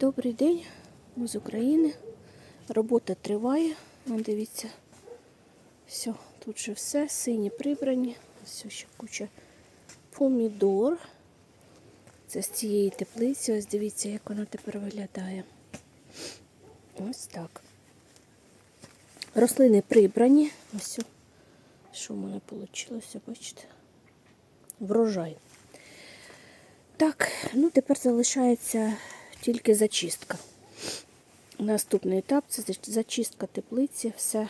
Добрий день, ми з України. Робота триває. Вон, дивіться, все, тут же все, сині прибрані. Ось ще куча помідор. Це з цієї теплиці. Ось дивіться, як вона тепер виглядає. Ось так. Рослини прибрані. Ось, що в мене вийшло, бачите? Врожай. Так, ну тепер залишається тільки зачистка. Наступний етап це зачистка теплиці. Все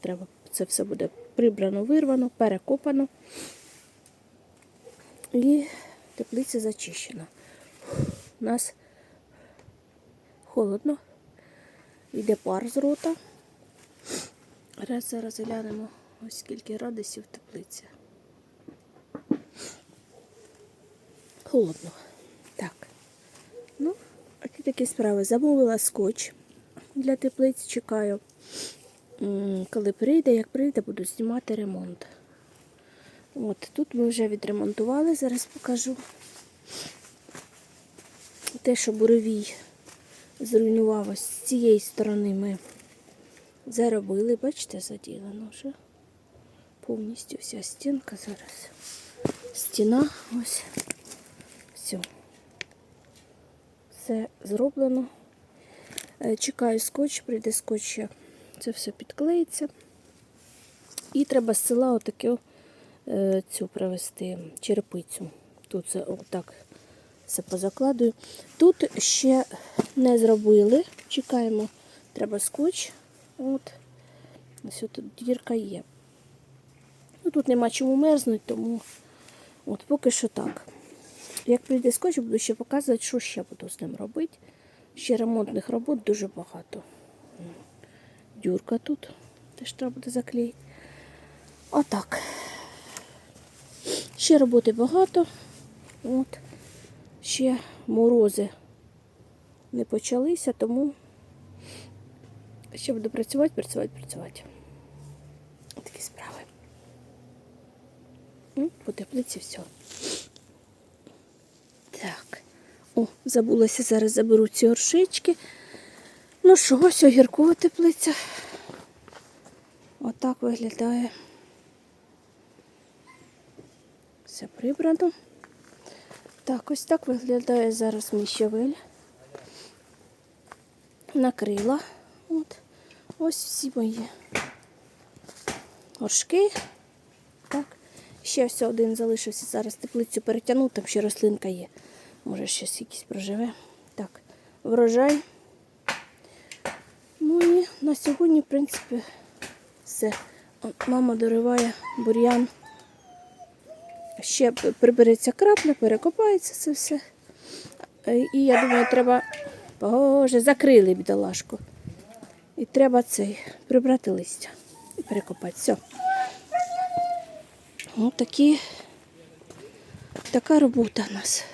треба, це все буде прибрано, вирвано, перекопано. І теплиця зачищена. У нас холодно, йде пар з рота. Раз зараз глянемо, ось скільки градусів в теплиці. Холодно. Ну, які такі справи. Замовила скотч для теплиць, чекаю. Коли прийде, як прийде, буду знімати ремонт. От, тут ми вже відремонтували, зараз покажу. Те, що буровій зруйнував з цієї сторони ми заробили, бачите, заділено вже. Повністю вся стінка зараз. Стіна ось. Все. Все зроблено. Е, Чекаю скотч, прийде скотч, це все підклеїться. І треба з села отаку е, цю привезти черепицю. Тут це отак все позакладую. Тут ще не зробили. Чекаємо, треба скотч. От. Ось тут дірка є. Ну, тут нема чому мерзнути, тому от поки що так. Як прийде скотч, буду ще показувати, що ще буду з ним робити. Ще ремонтних робот дуже багато. Дюрка тут теж треба буде заклеїти. Отак. Ще роботи багато. От. Ще морози не почалися, тому ще буду працювати, працювати, працювати. Такі справи. По теплиці все. Так. О, забулася, зараз заберу ці оршички. Ну що, ось огіркова теплиця. Отак виглядає. Все прибрано. Так, ось так виглядає зараз міщавель. Накрила. От. Ось всі мої горшки. Так. Ще все один залишився. Зараз теплицю перетягну, там ще рослинка є. Може щось якийсь проживе. Так, врожай. Ну і на сьогодні, в принципі, все. Мама дориває бур'ян. Ще прибереться крапля, перекопається це все. Е, І я думаю, треба. Боже, закрили бідолашку. І треба цей прибрати листя і перекопати. Все. Ось такі, така робота у нас.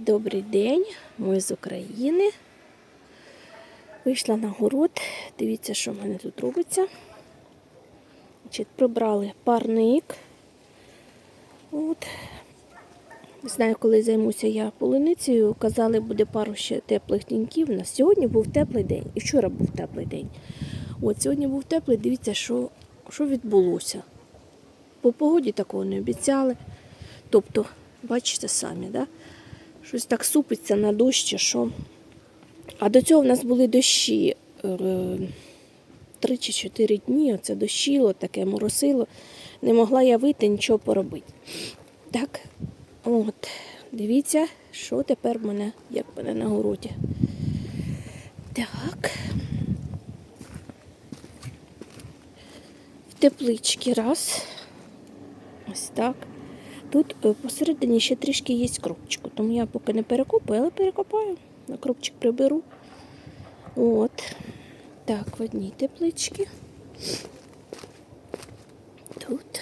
Добрий день, ми з України. Вийшла на город. Дивіться, що в мене тут робиться. Значить, прибрали парник. От. Не знаю, коли займуся я полуницею. Казали, буде пару ще теплих деньків. У нас сьогодні був теплий день. І вчора був теплий день. От сьогодні був теплий, дивіться, що, що відбулося. По погоді такого не обіцяли. Тобто, бачите самі, да? Щось так супиться на дощ, чи що. А до цього в нас були дощі. е, Три чи чотири дні оце дощило, таке моросило. Не могла я вийти нічого поробити. Так, от, дивіться, що тепер в мене, як мене на городі. Так. В теплички раз. Ось так. Тут е, посередині ще трішки є кропчику, тому я поки не перекопаю, але перекопаю. На кропчик приберу. От. Так, в одній тепличці. Тут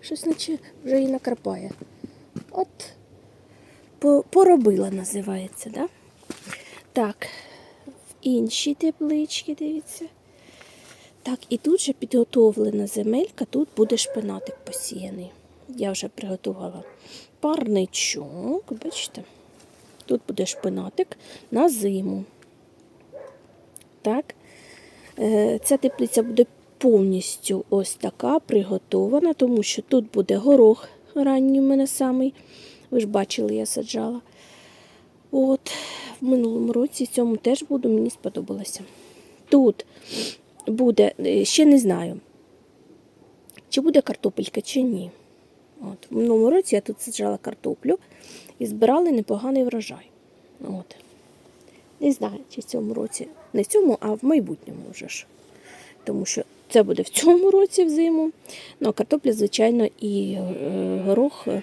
щось наче вже і накрапає. От поробила, називається, да? Так, в іншій тепличці, дивіться. Так, і тут же підготовлена земелька, тут буде шпинатик посіяний. Я вже приготувала парничок. Бачите? Тут буде шпинатик на зиму. Так. Е, Ця теплиця буде повністю ось така приготована, тому що тут буде горох ранній у мене самий. Ви ж бачили, я саджала. От, в минулому році цьому теж буду, мені сподобалося. Тут буде, е, ще не знаю, чи буде картопелька, чи ні. От, в минулому році я тут саджала картоплю і збирали непоганий врожай. От. Не знаю, чи в цьому році, не в цьому, а в майбутньому вже ж. Тому що це буде в цьому році взиму. Ну, а картопля, звичайно, і е, горох е,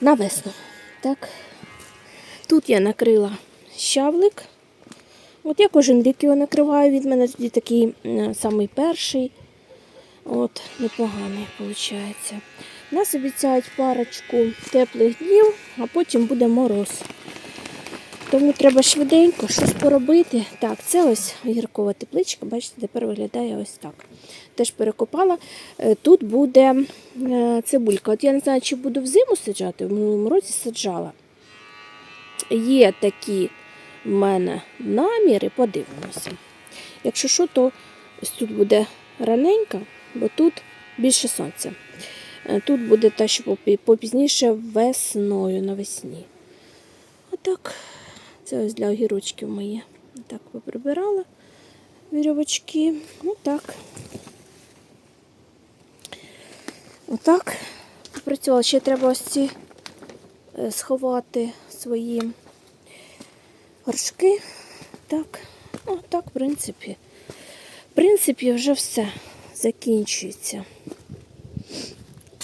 на весну. Так. Тут я накрила щавлик. От я кожен рік його накриваю, від мене тоді такий е, самий перший. От, непоганий виходить. Нас обіцяють парочку теплих днів, а потім буде мороз. Тому треба швиденько щось поробити. Так, це ось огіркова тепличка, бачите, тепер виглядає ось так. Теж перекопала. Е, Тут буде е, цибулька. От я не знаю, чи буду взиму саджати, в минулому році саджала. Є такі в мене наміри, подивимося. Якщо що, то ось тут буде раненька, бо тут більше сонця. Е, Тут буде те, що попізніше весною навесні. Отак. Це ось для огірочків мої. Так поприбирала вірьовочки. Отак. Отак. Попрацювала. Ще треба ось ці е, сховати свої горшки. Так. Ну, так, в принципі. В принципі, вже все закінчується.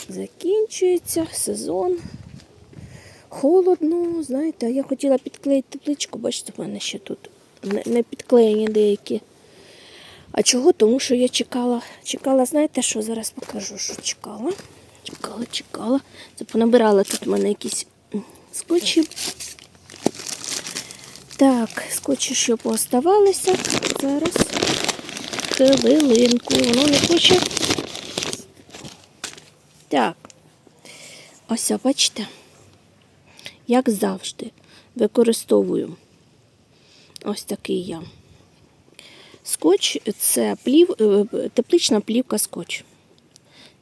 Закінчується сезон. Холодно, знаєте, я хотіла підклеїти тепличку, бачите, в мене ще тут не, підклеєні деякі. А чого? Тому що я чекала, чекала, знаєте що, зараз покажу, що чекала. Чекала, чекала. Це понабирала тут в мене якісь скотчі. Так, скотчі, що пооставалися. Зараз хвилинку, воно не хоче. Так. Ось, бачите, як завжди, використовую ось такий я. Скотч це плів, е, теплична плівка скотч.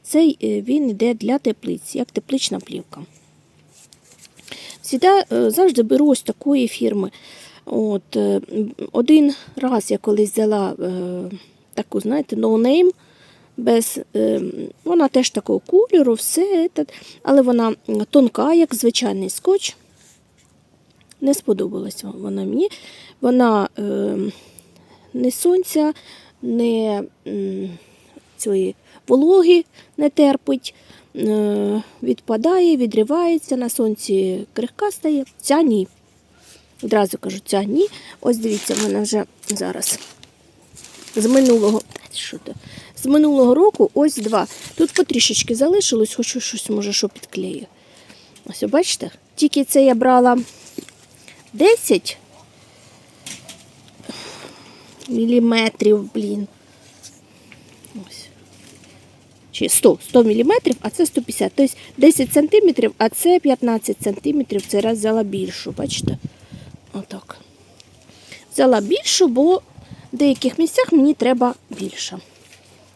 Цей е, він йде для теплиць, як теплична плівка. Всіда, е, завжди беру ось такої фірми. От, один раз я колись взяла таку, знаєте, name, без, е, вона теж такого кольору, все, але вона тонка, як звичайний скотч. Не сподобалась вона мені. Вона е, не сонця, не м, цієї вологи не терпить, е, відпадає, відривається, на сонці крихка стає. Ця ні. Одразу кажу, ця ні. Ось дивіться, в мене вже зараз з минулого. Що то? З минулого року ось два. Тут потрішечки залишилось, хочу щось, може, що підклею. Ось, бачите? Тільки це я брала 10 міліметрів, блін. Ось. Чи 100, 100 міліметрів, а це 150. Тобто 10 сантиметрів, а це 15 сантиметрів. Це раз взяла більшу, бачите? Отак. Взяла більшу, бо в деяких місцях мені треба більше.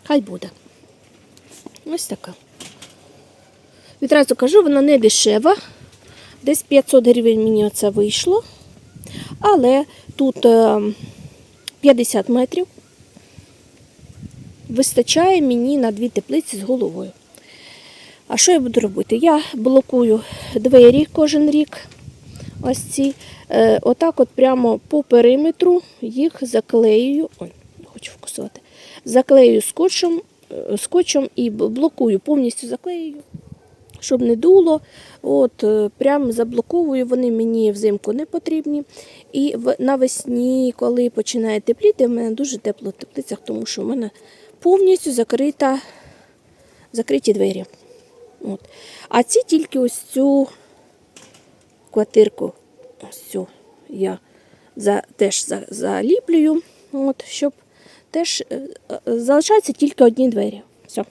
Хай буде. Ось така. Відразу кажу, вона не дешева. Десь 500 гривень мені оце вийшло. Але тут е, 50 метрів. Вистачає мені на дві теплиці з головою. А що я буду робити? Я блокую двері кожен рік. Ось ці. Е, отак от прямо по периметру їх заклеюю. Ой, хочу фокусувати. Заклею скотчем, е, скотчем і блокую, повністю заклею, щоб не дуло. От, е, прям заблоковую, вони мені взимку не потрібні. І навесні, коли починає тепліти, в мене дуже тепло в теплицях, тому що в мене повністю закрита, закриті двері. От. А ці тільки ось цю квартирку, ось я за, теж за, заліплюю, от, щоб теж е, е, залишаються тільки одні двері. Все.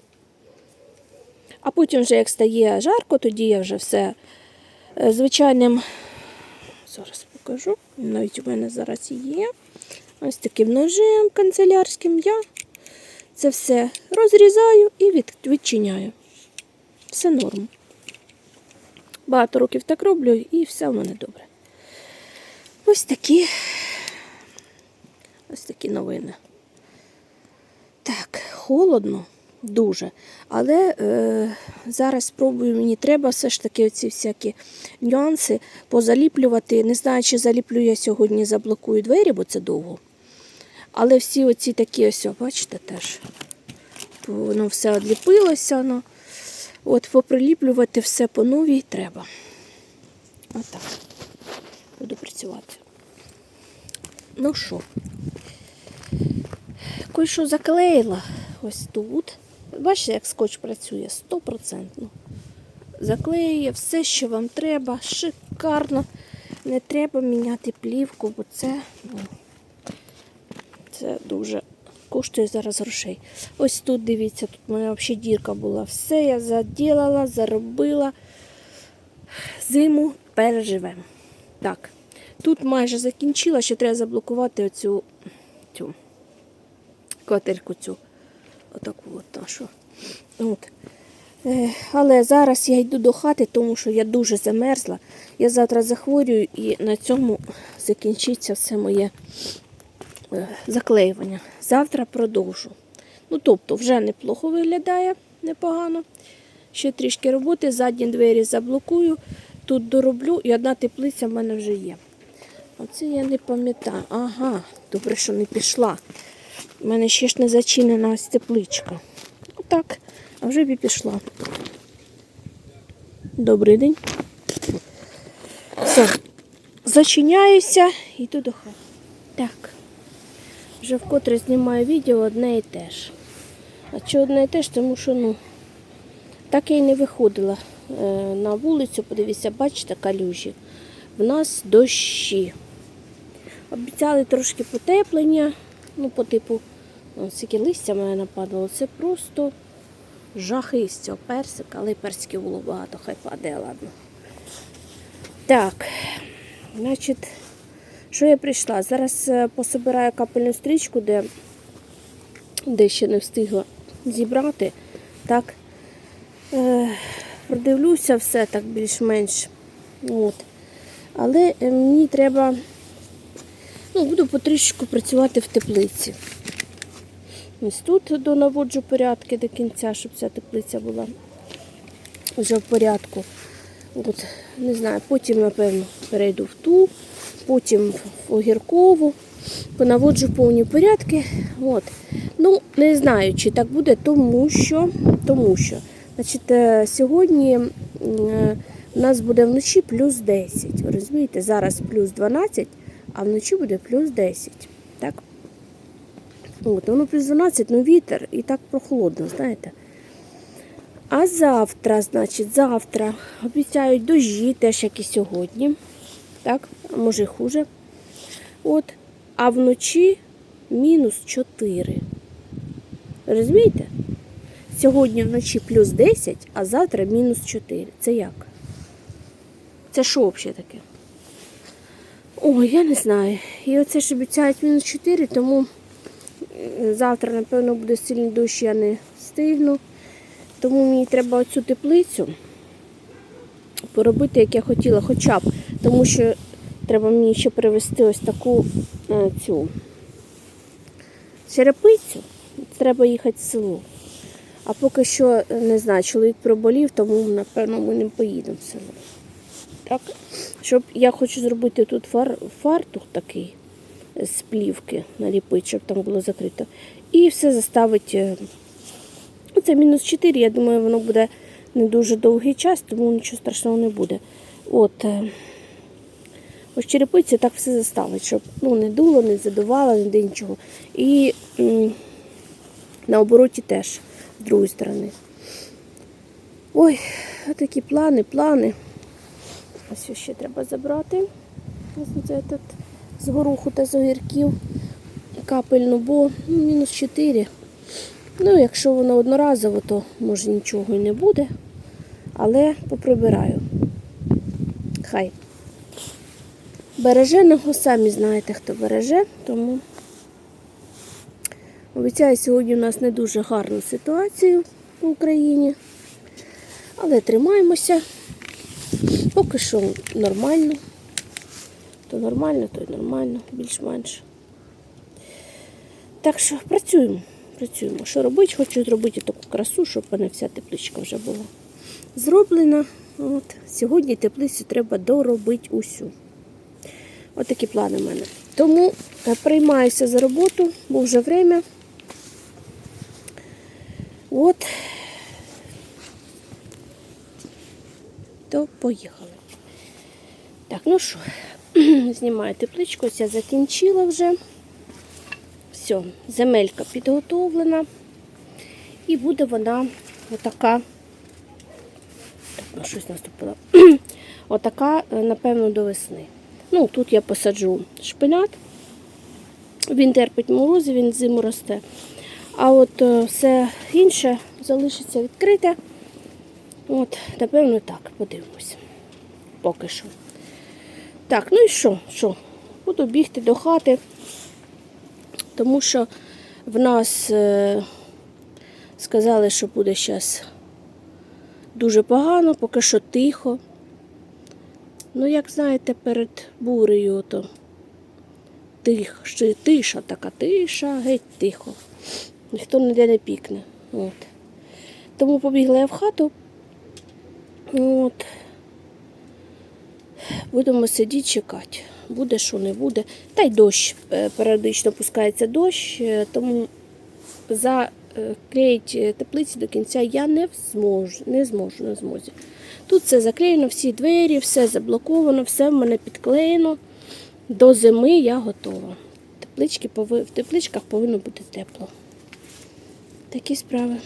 А потім, вже як стає жарко, тоді я вже все е, звичайним. Зараз покажу. Навіть у мене зараз є. Ось таким ножем канцелярським я це все розрізаю і від, відчиняю. Все норм. Багато років так роблю і все в мене добре. Ось такі. Ось такі новини. Так, холодно, дуже. Але е, зараз спробую, мені треба все ж таки оці всякі нюанси позаліплювати. Не знаю, чи заліплю я сьогодні, заблокую двері, бо це довго. Але всі оці такі ось, бачите, теж. Воно все одліпилося. Ну. От поприліплювати все по новій треба. Отак. Буду працювати. Ну що, кое-що заклеїла ось тут. Бачите, як скотч працює стопроцентно. Заклеює все, що вам треба. Шикарно. Не треба міняти плівку, бо це, ну, це дуже коштує зараз грошей. Ось тут, дивіться, тут у мене взагалі дірка була. Все я заділала, заробила. Зиму переживемо. Так, тут майже закінчила, ще треба заблокувати оцю цю квартирку цю. Отаку от нашу. От. Е, Але зараз я йду до хати, тому що я дуже замерзла. Я завтра захворюю і на цьому закінчиться все моє заклеювання. Завтра продовжу. Ну, тобто, вже неплохо виглядає, непогано. Ще трішки роботи, задні двері заблокую, тут дороблю і одна теплиця в мене вже є. Оце я не пам'ятаю. Ага, добре, що не пішла. У мене ще ж не зачинена ось тепличка. Отак, а вже б і пішла. Добрий день. Все, зачиняюся йду до хати. Так. Вже вкотре знімаю відео одне і те ж. А чи одне і те ж, тому що ну, так я й не виходила е, на вулицю, подивіться, бачите, калюжі. В нас дощі. Обіцяли трошки потеплення, ну, по типу, ну, скільки листя мене нападало, це просто жахи з цього персика, але персиків було багато, хай падає, ладно. Так, значить, що я прийшла? Зараз е, пособираю капельну стрічку, де, де ще не встигла зібрати. Так, е, продивлюся все так більш-менш. От. Але е, мені треба, ну, буду потрішечку працювати в теплиці. Ось тут донаводжу порядки до кінця, щоб ця теплиця була вже в порядку. От, не знаю, потім, напевно, перейду в ту, потім в огіркову, понаводжу повні порядки. От. Ну, не знаю, чи так буде, тому що, тому що значить, е, сьогодні е, у нас буде вночі плюс 10. Ви розумієте, зараз плюс 12, а вночі буде плюс 10. Так? От, воно плюс 12, ну вітер і так прохолодно, знаєте. А завтра, значить, завтра обіцяють дощі, теж як і сьогодні. Так, може хуже. От. А вночі мінус 4. Розумієте? Сьогодні вночі плюс 10, а завтра мінус 4. Це як? Це що взагалі таке? Ой, я не знаю. І оце ж обіцяють мінус 4, тому завтра, напевно, буде сильний дощ, я не встигну. Тому мені треба оцю теплицю поробити, як я хотіла, хоча б, тому що треба мені ще привезти ось таку е, цю черепицю. Треба їхати в село. А поки що, е, не знаю, чоловік проболів, тому, напевно, ми не поїдемо в село. Так, щоб я хочу зробити тут фар, фартух такий з плівки наліпити, щоб там було закрито. І все заставити. е, Ну, Це мінус 4, я думаю, воно буде не дуже довгий час, тому нічого страшного не буде. От. е, Ось черепиці так все заставить, щоб ну, не дуло, не задувало, ніде нічого. І на обороті теж, з другої сторони. Ой, такі плани, плани. Ось ще треба забрати. Ось це тут з гороху та з огірків капельну, бо ну, мінус 4. Ну, якщо воно одноразово, то може нічого і не буде. Але поприбираю. Хай. Береженого самі знаєте, хто береже, тому обіцяю, сьогодні у нас не дуже гарну ситуацію в Україні. Але тримаємося. Поки що нормально. То нормально, то й нормально, більш-менш. Так що працюємо. Працюємо. Що робити? Хочу зробити таку красу, щоб в мене вся тепличка вже була зроблена. От. Сьогодні теплицю треба доробити усю. От такі плани в мене. Тому е, приймаюся за роботу, бо вже время. От. То поїхали. Так, ну що, знімаю тепличку, ось я закінчила вже. Все, земелька підготовлена. І буде вона отака. Щось наступило. Отака, е, напевно, до весни. Ну, тут я посаджу шпинат. Він терпить морози, він зиму росте. А от е, все інше залишиться відкрите. От, напевно, так, подивимось. Поки що. Так, ну і що? Що? Буду бігти до хати, тому що в нас е, сказали, що буде зараз дуже погано, поки що тихо. Ну, як знаєте, перед бурею то тих, ще тиша, така тиша, геть тихо. Ніхто ніде не пікне. От. Тому побігла я в хату. От. Будемо сидіти, чекати. Буде, що не буде. Та й дощ е, періодично пускається дощ, е, тому заклеїти теплиці до кінця я не зможу, не зможу, не зможу. Тут все заклеєно, всі двері, все заблоковано, все в мене підклеєно. До зими я готова. Теплички. В тепличках повинно бути тепло. Такі справи.